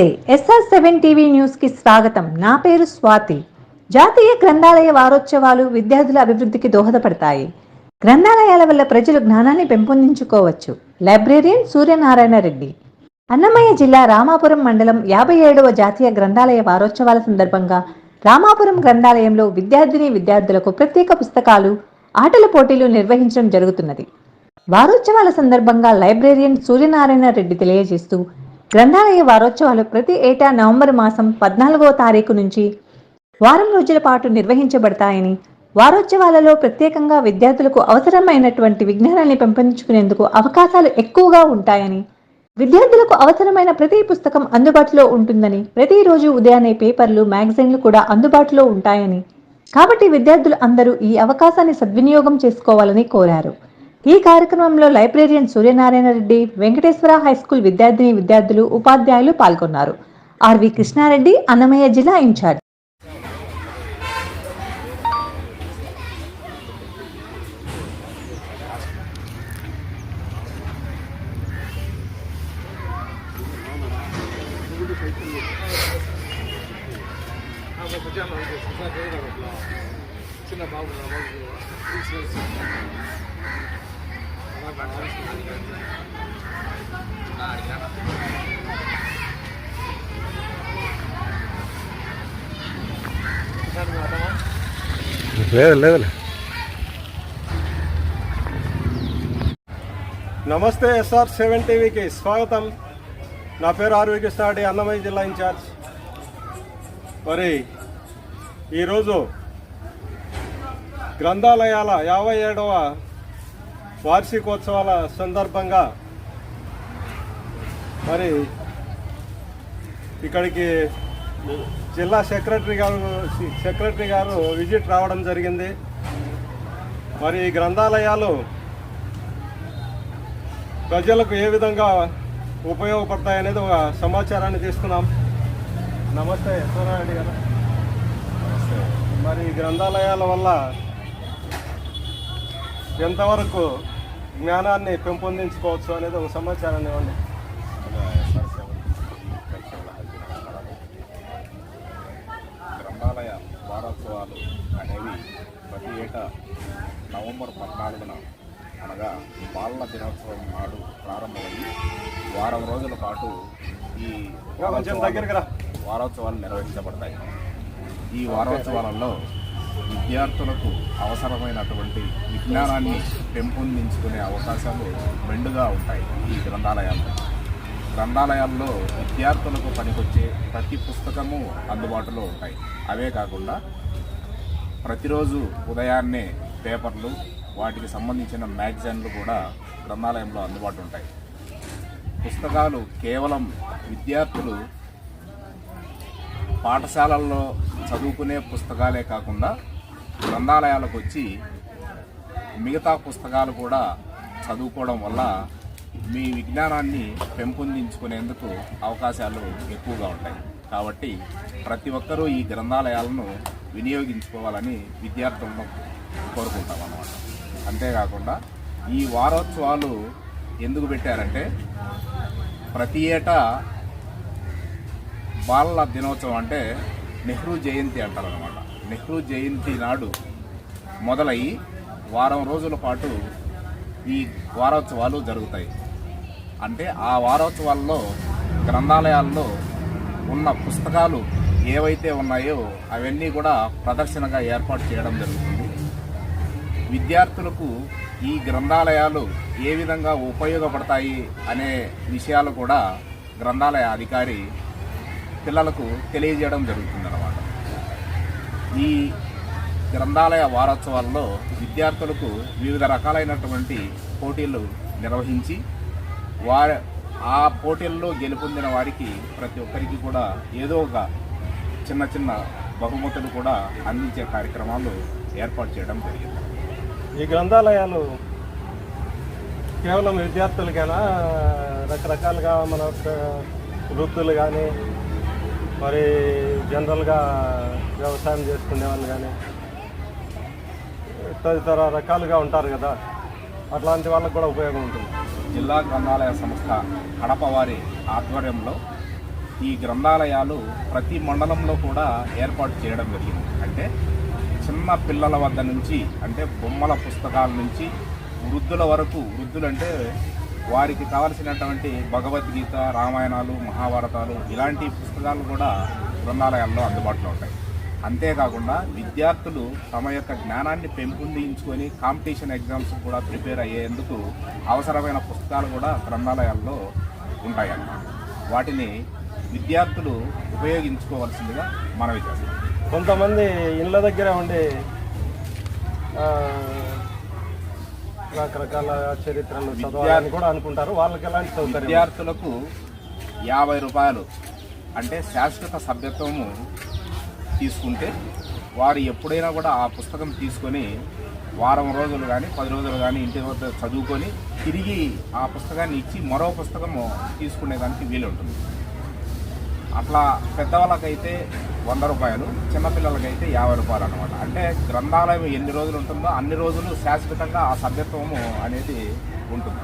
నమస్తే. SR seven TV న్యూస్కి స్వాగతం. నా పేరు స్వాతి. జాతీయ గ్రంథాలయ వారోత్సవాలు విద్యార్థుల అభివృద్ధికి దోహదపడతాయి. గ్రంథాలయాల వల్ల ప్రజలు జ్ఞానాన్ని పెంపొందించుకోవచ్చు. లైబ్రేరియన్ సూర్యనారాయణ రెడ్డి. అన్నమయ్య జిల్లా రామాపురం మండలం యాభై ఏడవ జాతీయ గ్రంథాలయ వారోత్సవాల సందర్భంగా రామాపురం గ్రంథాలయంలో విద్యార్థిని విద్యార్థులకు ప్రత్యేక పుస్తకాలు ఆటల పోటీలు నిర్వహించడం జరుగుతున్నది. వారోత్సవాల సందర్భంగా లైబ్రేరియన్ సూర్యనారాయణ రెడ్డి తెలియజేస్తూ గ్రంథాలయ వారోత్సవాలు ప్రతి ఏటా నవంబర్ మాసం పద్నాలుగవ తారీఖు నుంచి వారం రోజుల పాటు నిర్వహించబడతాయని వారోత్సవాలలో ప్రత్యేకంగా విద్యార్థులకు అవసరమైనటువంటి విజ్ఞానాన్ని పెంపొందించుకునేందుకు అవకాశాలు ఎక్కువగా ఉంటాయని విద్యార్థులకు అవసరమైన ప్రతి పుస్తకం అందుబాటులో ఉంటుందని ప్రతిరోజు ఉదయాన్నే పేపర్లు మ్యాగజైన్లు కూడా అందుబాటులో ఉంటాయని. కాబట్టి విద్యార్థులు అందరూ ఈ అవకాశాన్ని సద్వినియోగం చేసుకోవాలని కోరారు. ఈ కార్యక్రమంలో librarian Suryanarayana Reddy Venkateswara high school విద్యార్థిని విద్యార్థులు ఉపాధ్యాయులు పాల్గొన్నారు. ఆర్వి కృష్ణారెడ్డి అన్నమయ్య జిల్లా ఇన్ఛార్జ్. చిన్న బాబు లేదు లేదు. నమస్తే ఎస్ఆర్ సెవెన్ టీవీకి స్వాగతం. నా పేరు ఆర్వి కృష్ణారెడ్డి అన్నమయ్య జిల్లా ఇన్ఛార్జ్. మరి ఈరోజు గ్రంథాలయాల యాభై ఏడవ వార్షికోత్సవాల సందర్భంగా మరి ఇక్కడికి జిల్లా సెక్రటరీ గారు సెక్రటరీ గారు విజిట్ రావడం జరిగింది. మరి ఈ గ్రంథాలయాలు ప్రజలకు ఏ విధంగా ఉపయోగపడతాయి అనేది ఒక సమాచారాన్ని తీసుకున్నాం. నమస్తే సూర్యారెడ్డి గారు. మరి ఈ గ్రంథాలయాల వల్ల ఎంతవరకు జ్ఞానాన్ని పెంపొందించుకోవచ్చు అనేది ఒక సమాచారాన్ని ఇవ్వండి గ్రంథాలయ వారోత్సవాలు అనేవి ప్రతి ఏటా నవంబర్ పద్నాలుగున అనగా బాలల దినోత్సవం నాడు ప్రారంభమయ్యి వారం రోజుల పాటు ఈ. వారోత్సవాలు నిర్వహించబడతాయి ఈ వారోత్సవాలలో విద్యార్థులకు అవసరమైనటువంటి విజ్ఞానాన్ని పెంపొందించుకునే అవకాశాలు మెండుగా ఉంటాయి ఈ గ్రంథాలయాల్లో. గ్రంథాలయాల్లో విద్యార్థులకు పనికొచ్చే ప్రతి పుస్తకము అందుబాటులో ఉంటాయి. అవే కాకుండా ప్రతిరోజు ఉదయాన్నే పేపర్లు వాటికి సంబంధించిన మ్యాగజైన్లు కూడా గ్రంథాలయంలో అందుబాటు ఉంటాయి. పుస్తకాలు కేవలం విద్యార్థులు పాఠశాలల్లో చదువుకునే పుస్తకాలే కాకుండా గ్రంథాలయాలకు వచ్చి మిగతా పుస్తకాలు కూడా చదువుకోవడం వల్ల మీ విజ్ఞానాన్ని పెంపొందించుకునేందుకు అవకాశాలు ఎక్కువగా ఉంటాయి. కాబట్టి ప్రతి ఒక్కరూ ఈ గ్రంథాలయాలను వినియోగించుకోవాలని విద్యార్థులను కోరుకుంటాం అన్నమాట. అంతేకాకుండా ఈ వారోత్సవాలు ఎందుకు పెట్టారంటే ప్రతి ఏటా బాలల దినోత్సవం అంటే నెహ్రూ జయంతి అంటారు అనమాట నెహ్రూ జయంతి నాడు మొదలయ్యి వారం రోజుల పాటు ఈ వారోత్సవాలు జరుగుతాయి. అంటే ఆ వారోత్సవాల్లో గ్రంథాలయాల్లో ఉన్న పుస్తకాలు ఏవైతే ఉన్నాయో అవన్నీ కూడా ప్రదర్శనగా ఏర్పాటు చేయడం జరుగుతుంది. విద్యార్థులకు ఈ గ్రంథాలయాలు ఏ విధంగా ఉపయోగపడతాయి అనే విషయాలు కూడా గ్రంథాలయ అధికారి పిల్లలకు తెలియజేయడం జరుగుతుంది ఈ గ్రంథాలయ వారోత్సవాల్లో విద్యార్థులకు వివిధ రకాలైనటువంటి పోటీలు నిర్వహించి వారి ఆ పోటీల్లో గెలుపొందిన వారికి ప్రతి ఒక్కరికి కూడా ఏదో ఒక చిన్న చిన్న బహుమతులు కూడా అందించే కార్యక్రమాలు ఏర్పాటు చేయడం జరిగింది. ఈ గ్రంథాలయాలు కేవలం విద్యార్థులకైనా? రకరకాలుగా మన వృత్తులు కానీ మరి జనరల్గా వ్యవసాయం చేసుకునే వాళ్ళు కానీ తదితర రకాలుగా ఉంటారు కదా అట్లాంటి వాళ్ళకి కూడా ఉపయోగం ఉంటుంది. జిల్లా గ్రంథాలయ సంస్థ కడప వారి ఆధ్వర్యంలో ఈ గ్రంథాలయాలు ప్రతి మండలంలో కూడా ఏర్పాటు చేయడం జరిగింది. అంటే చిన్న పిల్లల వద్ద నుంచి అంటే బొమ్మల పుస్తకాల నుంచి వృద్ధుల వరకు వృద్ధులు అంటే వారికి కావలసినటువంటి భగవద్గీత రామాయణాలు మహాభారతాలు ఇలాంటి పుస్తకాలు కూడా గ్రంథాలయాల్లో అందుబాటులో ఉంటాయి. అంతేకాకుండా విద్యార్థులు తమ యొక్క జ్ఞానాన్ని పెంపొందించుకొని కాంపిటీషన్ ఎగ్జామ్స్ కూడా ప్రిపేర్ అయ్యేందుకు అవసరమైన పుస్తకాలు కూడా గ్రంథాలయాల్లో ఉంటాయన్నమాట. వాటిని విద్యార్థులు ఉపయోగించుకోవాల్సిందిగా మనవి చేస్తాం కొంతమంది ఇళ్ళ దగ్గర ఉండి రకరకాల చరిత్రలు చదవాలని కూడా అనుకుంటారు. వాళ్ళకి ఎలాంటి సౌకర్యం? విద్యార్థులకు యాభై రూపాయలు అంటే శాశ్వత సభ్యత్వము తీసుకుంటే వారు ఎప్పుడైనా కూడా ఆ పుస్తకం తీసుకొని వారం రోజులు కానీ పది రోజులు కానీ ఇంటి వద్ద చదువుకొని తిరిగి ఆ పుస్తకాన్ని ఇచ్చి మరో పుస్తకము తీసుకునేదానికి వీలు ఉంటుంది అట్లా పెద్దవాళ్ళకైతే వంద రూపాయలు చిన్నపిల్లలకైతే యాభై రూపాయలు అనమాట అంటే గ్రంథాలయం ఎన్ని రోజులు ఉంటుందో అన్ని రోజులు శాశ్వతంగా ఆ సభ్యత్వము అనేది ఉంటుంది.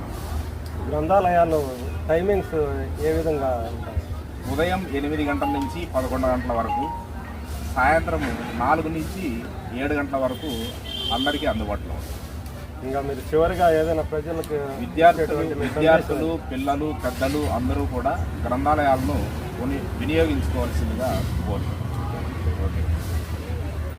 గ్రంథాలయాలు టైమింగ్స్ ఏ విధంగా ఉంటాయి? ఉదయం ఎనిమిది గంటల నుంచి పదకొండు గంటల వరకు సాయంత్రం నాలుగు నుంచి ఏడు గంటల వరకు అందరికీ అందుబాటులో ఇంకా మీరు చివరిగా ఏదైనా ప్రజలకు విద్యార్థులు విద్యార్థులు పిల్లలు పెద్దలు అందరూ కూడా గ్రంథాలయాలను వినియోగించుకోవాల్సిందిగా కోరుతున్నాను. ఓకే.